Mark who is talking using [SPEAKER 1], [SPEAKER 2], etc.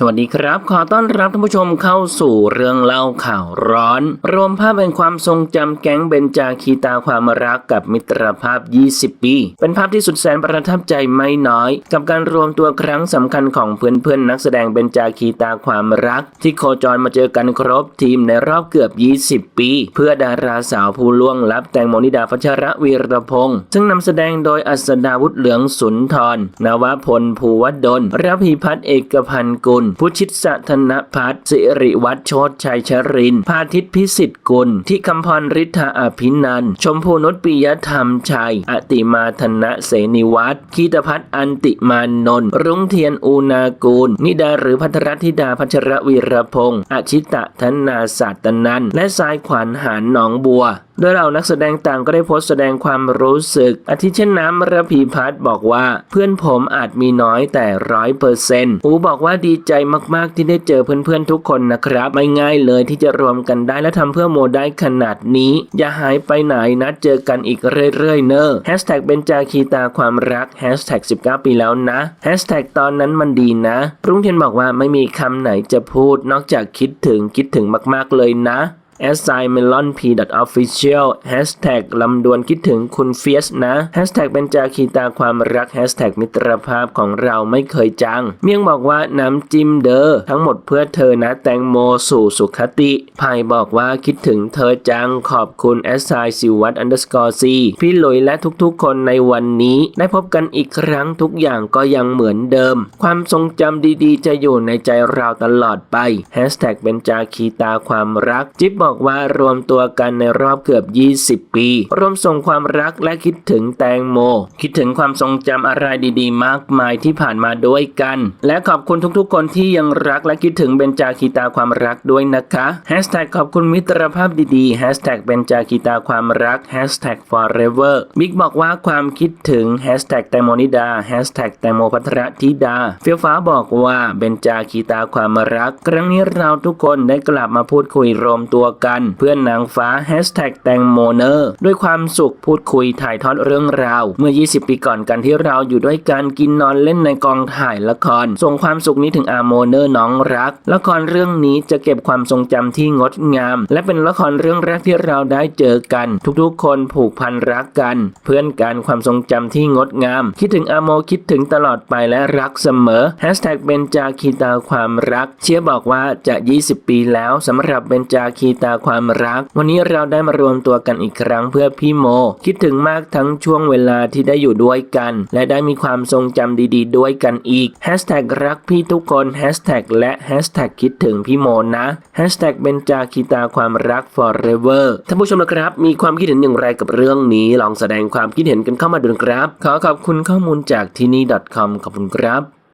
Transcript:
[SPEAKER 1] สวัสดีครับ ขอต้อนรับท่านผู้ชมเข้าสู่เรื่องเล่าข่าวร้อน รวมภาพเป็นความทรงจำแก๊งเบนจาคีตาความรักกับมิตรภาพ 20 ปี เป็นภาพที่สุดแสนประทับใจไม่น้อย กับการรวมตัวครั้งสำคัญของเพื่อนๆนักแสดงเบนจาคีตาความรัก ที่โคจรมาเจอกันครบทีมในรอบเกือบ 20 ปี เพื่อดาราสาวผู้ล่วงลับแตงโมนิดาพัชรวีรพงษ์ซึ่งนำแสดงโดยอัศดาวุฒิเหลืองสุนทรนวพลภูวดลระพีพัฒน์เอกพันธ์กุลพุชิตสัธนพัฒน์สิริวัฒน์โชตชัยชริน พาทิตพิสิทธิ์กุล ที่คำพรฤทธาอภินัน ชมพูนุชปิยธรรมชัย อติมาธนะเสนิวัฒน์คีตพัฒน์อันติมานนท์รุ่งเทียนอูนากูล นิดาหรือพัทรธิดาพัชรวีรพงศ์อชิตะธนาศาสตนัน และสายขวัญหานหนองบัวโดยเหล่านักแสดงต่างก็ได้โพสต์แสดงความรู้สึก อาทิเช่นน้ำระพีพัฒน์บอกว่า เพื่อนผมอาจมีน้อยแต่ร้อยเปอร์เซนต์อูบอกว่าดีใจมากๆที่ได้เจอเพื่อนๆทุกคนนะครับ ไม่ง่ายเลยที่จะรวมกันได้และทำเพื่อโมได้ขนาดนี้ อย่าหายไปไหนนะเจอกันอีกเรื่อยๆ เนอะแฮชแท็กเบนจาคีตาความรักแฮชแท็ก19 ปีแล้วนะแฮชแท็กตอนนั้นมันดีนะรุ่งเทียนบอกว่าไม่มีคำไหนจะพูดนอกจากคิดถึงคิดถึงมากๆเลยนะ s i m e l o n p official hashtag ลำดวนคิดถึงคุณเฟียสนะ hashtag เป็นจาคีตาความรัก hashtag มิตรภาพของเราไม่เคยจัง เมี่ยงบอกว่าน้ำจิ้มเดอ้อทั้งหมดเพื่อเธอนะแตงโมสู่สุขติพายบอกว่าคิดถึงเธอจังขอบคุณ s i สิวัต underscore c พี่หลุยและทุกๆคนในวันนี้ ได้พบกันอีกครั้งทุกอย่างก็ยังเหมือนเดิม ความทรงจำดีๆ จะอยู่ในใจเราตลอดไป hashtag เป็นจาคีตาความรัก จิ๊บบอกอกว่ารวมตัวกันในรอบเกือบ 20 ปีร่วมส่งความรักและคิดถึงแตงโม คิดถึงความทรงจำอะไรดีๆ มากมายที่ผ่านมาด้วยกัน และขอบคุณทุกๆ คนที่ยังรักและคิดถึงเบนจาคีตาความรักด้วยนะคะแฮชแท็กขอบคุณมิตรภาพดีๆแฮชแท็กเบนจาคีตาความรักแฮชแท็ก forever บิ๊กบอกว่าความคิดถึงแฮชแท็กแตงโมนิดาแฮชแท็กแตงโมพัทรธิดาเฟียวฟ้าบอกว่าเบนจาคีตาความรัก ครั้งนี้เราทุกคนได้กลับมาพูดคุยรวมตัวกัน เพื่อนนางฟ้าแฮชแท็กแตงโมเนอร์ด้วยความสุขพูดคุยถ่ายทอดเรื่องราว เมื่อ 20 ปีก่อนกันที่เราอยู่ด้วยกันกินนอนเล่นในกองถ่ายละคร ส่งความสุขนี้ถึงอาโมเนอร์น้องรัก ละครเรื่องนี้จะเก็บความทรงจำที่งดงาม และเป็นละครเรื่องแรกที่เราได้เจอกัน ทุกๆ คนผูกพันรักกัน เพื่อนกันความทรงจำที่งดงาม คิดถึงอาโมคิดถึงตลอดไปและรักเสมอแฮชแท็กเบนจาคีตาความรัก เชียร์บอกว่าจะ 20 ปีแล้วสำหรับเบนจาคีตาความรัก วันนี้เราได้มารวมตัวกันอีกครั้งเพื่อพี่โม คิดถึงมากทั้งช่วงเวลาที่ได้อยู่ด้วยกัน และได้มีความทรงจำดีๆ ด้วยกันอีกแฮชแท็กรักพี่ทุกคนแฮชแท็กและแฮชแท็กคิดถึงพี่โมนะแฮชแท็กเบนจาคีตาความรัก forever ท่านผู้ชมนะครับ มีความคิดเห็นอย่างไรกับเรื่องนี้ ลองแสดงความคิดเห็นกันเข้ามาดูนะครับ ขอขอบคุณข้อมูลจากที่นี่ .com ขอบคุณครับ